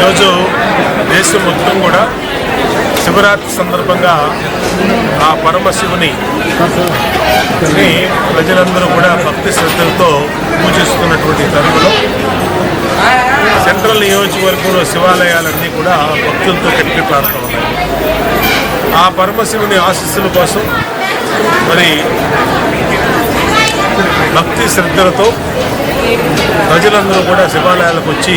ఈరోజు దేశం మొత్తం కూడా శివరాత్రి సందర్భంగా ఆ పరమశివుని ప్రజలందరూ కూడా భక్తి శ్రద్ధలతో పూజిస్తున్నటువంటి తరుణంలో సెంట్రల్ నియోజకవర్గంలో శివాలయాలన్నీ కూడా భక్తులతో కట్టిపాడుతూ ఉన్నాయి. ఆ పరమశివుని ఆశీస్సుల కోసం మరి భక్తి శ్రద్ధలతో ప్రజలందరూ కూడా శివాలయాలకు వచ్చి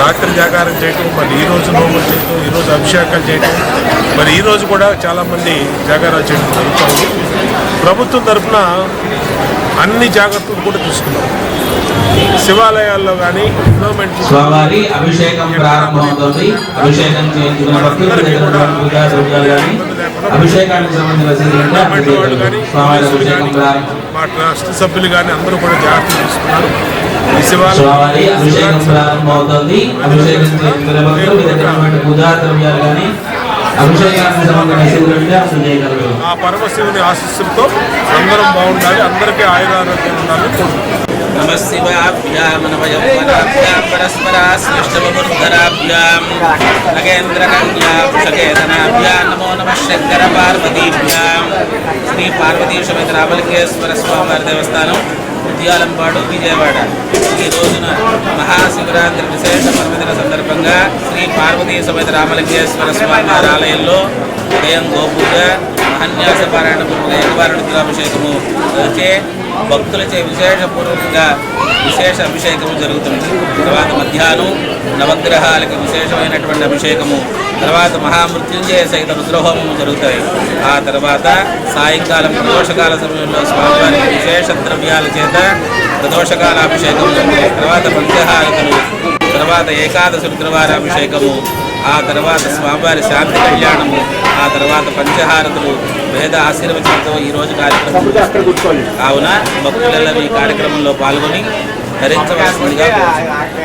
రాత్రి జాగారం చేయటం మరి ఈ రోజు నోములు చేయటం ఈరోజు అభిషేకాలు చేయటం మరి ఈరోజు కూడా చాలామంది జాగారాలు చేయడం జరుగుతుంది. ప్రభుత్వం తరఫున అన్ని జాగ్రత్తలు కూడా తీసుకున్నాం. శివాలయాల్లో కానీ గవర్నమెంట్ స్వామివారి అభిషేకం ప్రారంభమవుతుంది. అభిషేకం చేయించుకున్న భక్తుల అభిషేకానికి సంబంధించిన అభిషేకం మా ట్రస్ట్ సభ్యులు కానీ అందరూ కూడా జాగ్రత్తలు తీసుకున్నారు. స్వామివారి అభిషేకం ప్రారంభమవుతుంది అభిషేకం పూజా ద్రవ్యాలు కానీ అభిషేకానికి సంబంధించిన ఆ పరమశివుని ఆశీస్సులతో అందరం బాగుండాలి అందరికీ ఆయురారోగ్యం ఉండాలని కోరుకుంటున్నాను నమ శివాభ్యాం నవయౌవనాభ్యాం పరస్పరాశ్లిష్టమూర్ధరాభ్యాం నగేంద్రకన్యాపుషకేతనాభ్యాం నమో నమ శంకర పార్వతీభ్యాం శ్రీ పార్వతీశమేత రామలింగేశ్వర స్వామివారి దేవస్థానం ఉద్యాలంపాడు విజయవాడ ఈ రోజున మహాశివరాత్రి విశేష పర్వదిన సందర్భంగా శ్రీ పార్వతీ సమేత రామలింగేశ్వర స్వామివారి ఆలయంలో ఉదయం గోపూజ అన్యాసపారాయణము పారాయణ పూర్వక రుద్రాభిషేకము వచ్చే భక్తులచే విశేషపూర్వకంగా విశేష అభిషేకము జరుగుతుంది. తర్వాత మధ్యాహ్నం నవగ్రహాలకి విశేషమైనటువంటి అభిషేకము తర్వాత మహామృత్యుంజయ సహిత రుద్రహోమము జరుగుతాయి. ఆ తర్వాత సాయంకాలం ప్రదోషకాల సమయంలో స్వామివారికి విశేష ద్రవ్యాల చేత ప్రదోషకాల అభిషేకం జరుగుతాయి తర్వాత పంచహారతులు తర్వాత ఏకాదశి రుద్రవార అభిషేకము ఆ తర్వాత స్వామివారి శాంతి కళ్యాణము ఆ తర్వాత పంచహారతులు వేద ఆశీర్వచనంతో ఈ రోజు కార్యక్రమం కావున భక్తులలో ఈ కార్యక్రమంలో పాల్గొని ధరించవలసిందిగా.